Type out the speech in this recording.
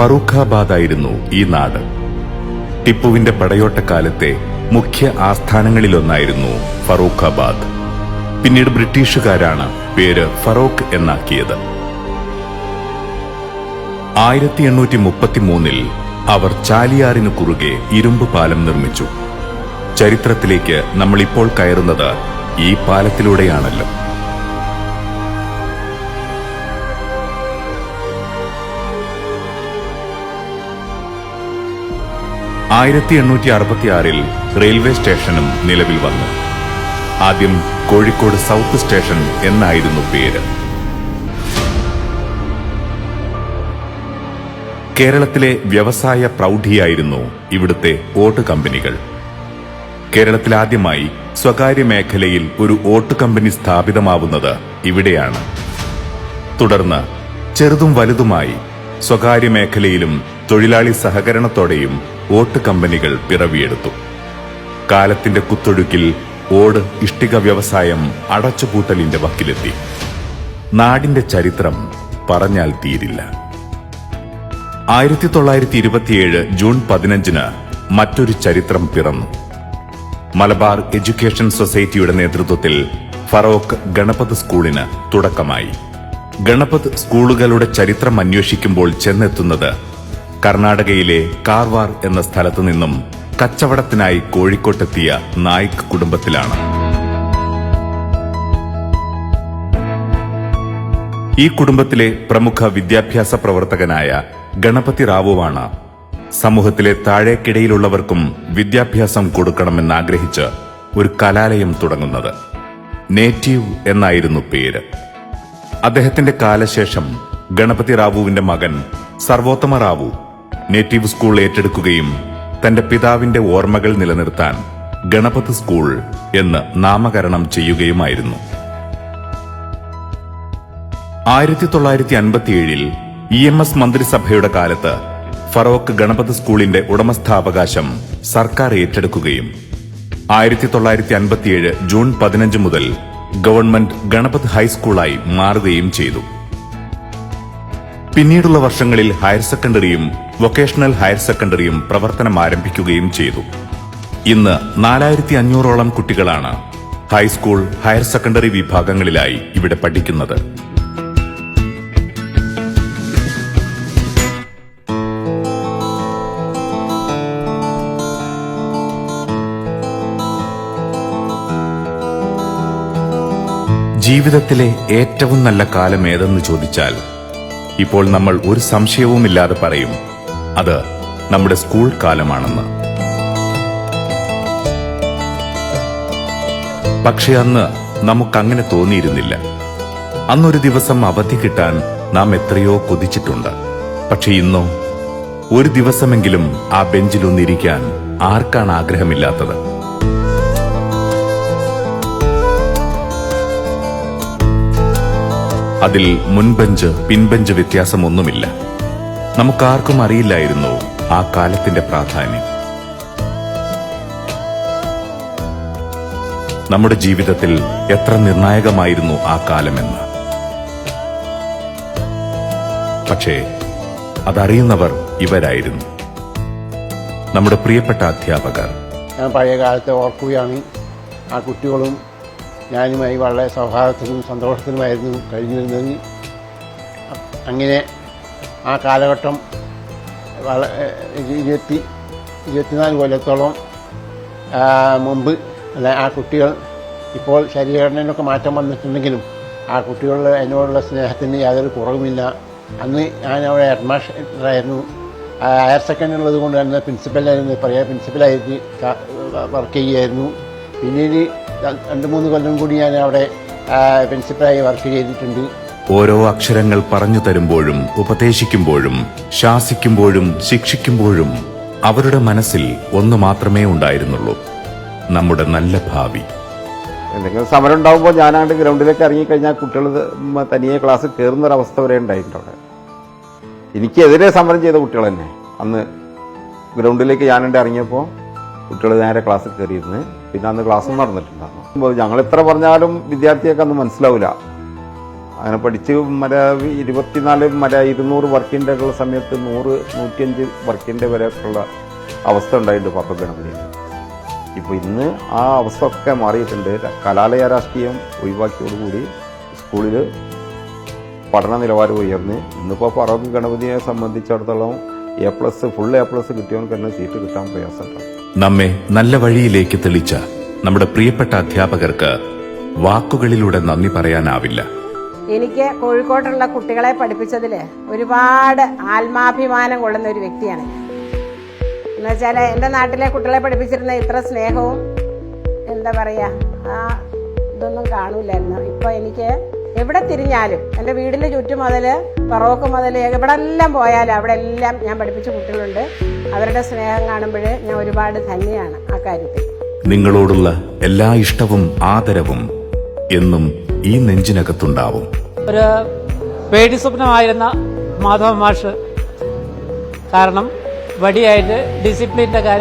ഫറൂഖാബാദായിരുന്നു ഈ നാട്. ടിപ്പുവിന്റെ പടയോട്ടക്കാലത്തെ മുഖ്യ ആസ്ഥാനങ്ങളിലൊന്നായിരുന്നു ഫറൂഖാബാദ്. പിന്നീട് ബ്രിട്ടീഷുകാരാണ് പേര് ഫറോക്ക് എന്നാക്കിയത്. ആയിരത്തി എണ്ണൂറ്റി മുപ്പത്തിമൂന്നിൽ അവർ ചാലിയാറിന് കുറുകെ ഇരുമ്പ് പാലം നിർമ്മിച്ചു. ചരിത്രത്തിലേക്ക് നമ്മളിപ്പോൾ കയറുന്നത് ഈ പാലത്തിലൂടെയാണല്ലോ. ആയിരത്തി എണ്ണൂറ്റി അറുപത്തിയാറിൽ റെയിൽവേ സ്റ്റേഷനും നിലവിൽ വന്നു. ആദ്യം കോഴിക്കോട് സൗത്ത് സ്റ്റേഷൻ എന്നായിരുന്നു പേര്. കേരളത്തിലെ വ്യവസായ പ്രൗഢിയായിരുന്നു ഇവിടുത്തെ ഓട്ട് കമ്പനികൾ. കേരളത്തിൽ ആദ്യമായി സ്വകാര്യ മേഖലയിൽ ഒരു ഓട്ട് കമ്പനി സ്ഥാപിതമാവുന്നത് ഇവിടെയാണ്. തുടർന്ന് ചെറുതും വലുതുമായി സ്വകാര്യ മേഖലയിലും തൊഴിലാളി സഹകരണത്തോടെയും ഓട്ട് കമ്പനികൾ പിറവിയെടുത്തു. കാലത്തിന്റെ കുത്തൊഴുക്കിൽ ഓട് ഇഷ്ടിക വ്യവസായം അടച്ചുപൂട്ടലിന്റെ വക്കിലെത്തി. നാടിന്റെ ചരിത്രം പറഞ്ഞാൽ തീരില്ല. ആയിരത്തി തൊള്ളായിരത്തി ഇരുപത്തിയേഴ് ജൂൺ പതിനഞ്ചിന് മറ്റൊരു ചരിത്രം പിറന്നു. മലബാർ എഡ്യൂക്കേഷൻ സൊസൈറ്റിയുടെ നേതൃത്വത്തിൽ ഫറോക്ക് ഗണപത് സ്കൂളിന് തുടക്കമായി. ഗണപത് സ്കൂളുകളുടെ ചരിത്രം അന്വേഷിക്കുമ്പോൾ ചെന്നെത്തുന്നത് കർണാടകയിലെ കാർവാർ എന്ന സ്ഥലത്തു നിന്നും കച്ചവടത്തിനായി കോഴിക്കോട്ടെത്തിയ നായിക് കുടുംബത്തിലാണ്. ഈ കുടുംബത്തിലെ പ്രമുഖ വിദ്യാഭ്യാസ പ്രവർത്തകനായ ഗണപതി റാവുവാണ് സമൂഹത്തിലെ താഴേക്കിടയിലുള്ളവർക്കും വിദ്യാഭ്യാസം കൊടുക്കണമെന്നാഗ്രഹിച്ച് ഒരു കലാലയം തുടങ്ങുന്നത്. നേറ്റീവ് എന്നായിരുന്നു പേര്. അദ്ദേഹത്തിന്റെ കാലശേഷം ഗണപതി റാവുവിന്റെ മകൻ സർവോത്തമ റാവു നേറ്റീവ് സ്കൂൾ ഏറ്റെടുക്കുകയും തന്റെ പിതാവിന്റെ ഓർമ്മകൾ നിലനിർത്താൻ ഗണപത് സ്കൂൾ എന്ന് നാമകരണം ചെയ്യുകയുമായിരുന്നു. ആയിരത്തി തൊള്ളായിരത്തി അൻപത്തിയേഴിൽ ഇ എം എസ് മന്ത്രിസഭയുടെ കാലത്ത് ഫറോക്ക് ഗണപത് സ്കൂളിന്റെ ഉടമസ്ഥാവകാശം സർക്കാർ ഏറ്റെടുക്കുകയും ആയിരത്തി തൊള്ളായിരത്തി അൻപത്തിയേഴ് ജൂൺ പതിനഞ്ച് മുതൽ ഗവൺമെന്റ് ഗണപത് ഹൈസ്കൂളായി മാറുകയും ചെയ്തു. പിന്നീടുള്ള വർഷങ്ങളിൽ ഹയർ സെക്കൻഡറിയും വൊക്കേഷണൽ ഹയർ സെക്കൻഡറിയും പ്രവർത്തനം ആരംഭിക്കുകയും ചെയ്തു. ഇന്ന് നാലായിരത്തി അഞ്ഞൂറോളം കുട്ടികളാണ് ഹൈസ്കൂൾ ഹയർ സെക്കൻഡറി വിഭാഗങ്ങളിലായി ഇവിടെ പഠിക്കുന്നത്. ജീവിതത്തിലെ ഏറ്റവും നല്ല കാലം ഏതെന്ന് ചോദിച്ചാൽ ഇപ്പോൾ നമ്മൾ ഒരു സംശയവുമില്ലാതെ പറയും അത് നമ്മുടെ സ്കൂൾ കാലമാണെന്ന്. പക്ഷെ അന്ന് നമുക്കങ്ങനെ തോന്നിയിരുന്നില്ല. അന്നൊരു ദിവസം അവധി കിട്ടാൻ നാം എത്രയോ കൊതിച്ചിട്ടുണ്ട്. പക്ഷെ ഇന്നോ ഒരു ദിവസമെങ്കിലും ആ ബെഞ്ചിലൊന്നിരിക്കാൻ ആർക്കാണ് ആഗ്രഹമില്ലാത്തത്? അതിൽ മുൻപഞ്ച് പിൻപഞ്ച് വ്യത്യാസമൊന്നുമില്ല. നമുക്കാർക്കും അറിയില്ലായിരുന്നു ആ കാലത്തിന്റെ പ്രാധാന്യം. നമ്മുടെ ജീവിതത്തിൽ എത്ര നിർണായകമായിരുന്നു ആ കാലമെന്ന്. പക്ഷേ അതറിയുന്നവർ ഇവരായിരുന്നു. നമ്മുടെ പ്രിയപ്പെട്ട അധ്യാപകർ. ഞാൻ പഴയ കാലത്തെ ഓർക്കുകയാണ് ആ കുട്ടികളും ഞാനുമായി വളരെ സൗഹാർദ്ദത്തിനും സന്തോഷത്തിനുമായിരുന്നു കഴിഞ്ഞിരുന്നത്. അങ്ങനെ ആ കാലഘട്ടം വള- ഇരുപത്തി ഇരുപത്തിനാല് കൊല്ലത്തോളം മുമ്പ് അല്ല ആ കുട്ടികൾ ഇപ്പോൾ ശരീരഘടനയിലൊക്കെ മാറ്റം വന്നിട്ടുണ്ടെങ്കിലും ആ കുട്ടികളുടെ എന്നോടുള്ള സ്നേഹത്തിന് യാതൊരു കുറവുമില്ല. അന്ന് ഞാൻ അവിടെ ഹെഡ്മാസ്റ്ററായിരുന്നു ഹയർ സെക്കൻഡറി ഉള്ളത് കൊണ്ട് തന്നെ പ്രിൻസിപ്പലായിരുന്നു പറയാം പ്രിൻസിപ്പലായിട്ട് വർക്ക് ചെയ്യുമായിരുന്നു പിന്നീട് രണ്ട് മൂന്ന് കൊല്ലം കൂടി ഞാൻ അവിടെ പ്രിൻസിപ്പലായി വർക്ക് ചെയ്തിട്ടുണ്ട്. ഓരോ അക്ഷരങ്ങൾ പറഞ്ഞു തരുമ്പോഴും ഉപദേശിക്കുമ്പോഴും ശാസിക്കുമ്പോഴും ശിക്ഷിക്കുമ്പോഴും അവരുടെ മനസ്സിൽ ഒന്ന് മാത്രമേ ഉണ്ടായിരുന്നുള്ളൂ. നമ്മുടെ നല്ല ഭാവി. എന്തെങ്കിലും സമരം ഉണ്ടാകുമ്പോൾ ഞാനാണ്ട് ഗ്രൗണ്ടിലേക്ക് ഇറങ്ങിക്കഴിഞ്ഞാൽ കുട്ടികൾ തനിയെ ക്ലാസ് കയറുന്ന ഒരു അവസ്ഥ വരെ ഉണ്ടായിട്ടുണ്ട് അവിടെ. എനിക്കെതിരെ സമരം ചെയ്ത കുട്ടികൾ തന്നെ. അന്ന് ഗ്രൗണ്ടിലേക്ക് ഞാനുണ്ട് ഇറങ്ങിയപ്പോൾ കുട്ടികൾ നേരെ ക്ലാസ്സിൽ കയറിയിരുന്ന് പിന്നെ അന്ന് ക്ലാസ്സും നടന്നിട്ടുണ്ടായിരുന്നു. ഞങ്ങൾ എത്ര പറഞ്ഞാലും വിദ്യാർത്ഥിയൊക്കെ അന്ന് മനസ്സിലാവില്ല അങ്ങനെ പഠിച്ച് മര ഇരുപത്തിനാല് മര ഇരുന്നൂറ് വർക്കിന്റെ ഉള്ള സമയത്ത് നൂറ് നൂറ്റിയഞ്ച് വർക്കിന്റെ വരെ ഉള്ള അവസ്ഥ ഉണ്ടായിട്ടുണ്ട് ഗണപതി ഇപ്പോൾ ഇന്ന് ആ അവസ്ഥ ഒക്കെ മാറിയിട്ടുണ്ട്. കലാലയ രാഷ്ട്രീയം ഒഴിവാക്കിയോടുകൂടി സ്കൂളിൽ പഠന നിലവാരം ഉയർന്ന്. ഇന്നിപ്പോൾ പറവ് ഗണപതിയെ സംബന്ധിച്ചിടത്തോളം A plus full A plus കിട്ടിയവർക്ക് തന്നെ സീറ്റ് കിട്ടാൻ പ്രയാസം നമ്മെ നല്ല വഴിയിലേക്ക് തെളിച്ച നമ്മുടെ പ്രിയപ്പെട്ട അധ്യാപകർക്ക് വാക്കുകളിലൂടെ നന്ദി പറയാനാവില്ല. എനിക്ക് കോഴിക്കോട്ടുള്ള കുട്ടികളെ പഠിപ്പിച്ചതിൽ ഒരുപാട് ആത്മാഭിമാനം കൊള്ളുന്ന ഒരു വ്യക്തിയാണ്. ഞാൻ എന്നുവെച്ചാൽ എന്റെ നാട്ടിലെ കുട്ടികളെ പഠിപ്പിച്ചിരുന്ന ഇത്ര സ്നേഹവും എന്താ പറയുക ആ ഇതൊന്നും കാണൂലായിരുന്നു. ഇപ്പോൾ എനിക്ക് എവിടെ തിരിഞ്ഞാലും എന്റെ വീടിന്റെ ചുറ്റും മുതൽ പറവക്ക് മുതൽ എവിടെ എല്ലാം പോയാലും അവിടെ എല്ലാം ഞാൻ പഠിപ്പിച്ച കുട്ടികളുണ്ട്. അവരുടെ സ്നേഹം കാണുമ്പോൾ ഞാൻ ഒരുപാട് ധന്യയാണ് ആ കാര്യത്തിൽ. നിങ്ങളോടുള്ള എല്ലാ ഇഷ്ടവും ആദരവും എന്നും ഈ നെഞ്ചിനകത്തുണ്ടാവും. ഒരു പേടി സ്വപ്നമായിരുന്ന മാധവ മാഷ് കാരണം വടിയായിട്ട് ഡിസിപ്ലിന്റെ കാര്യത്തിൽ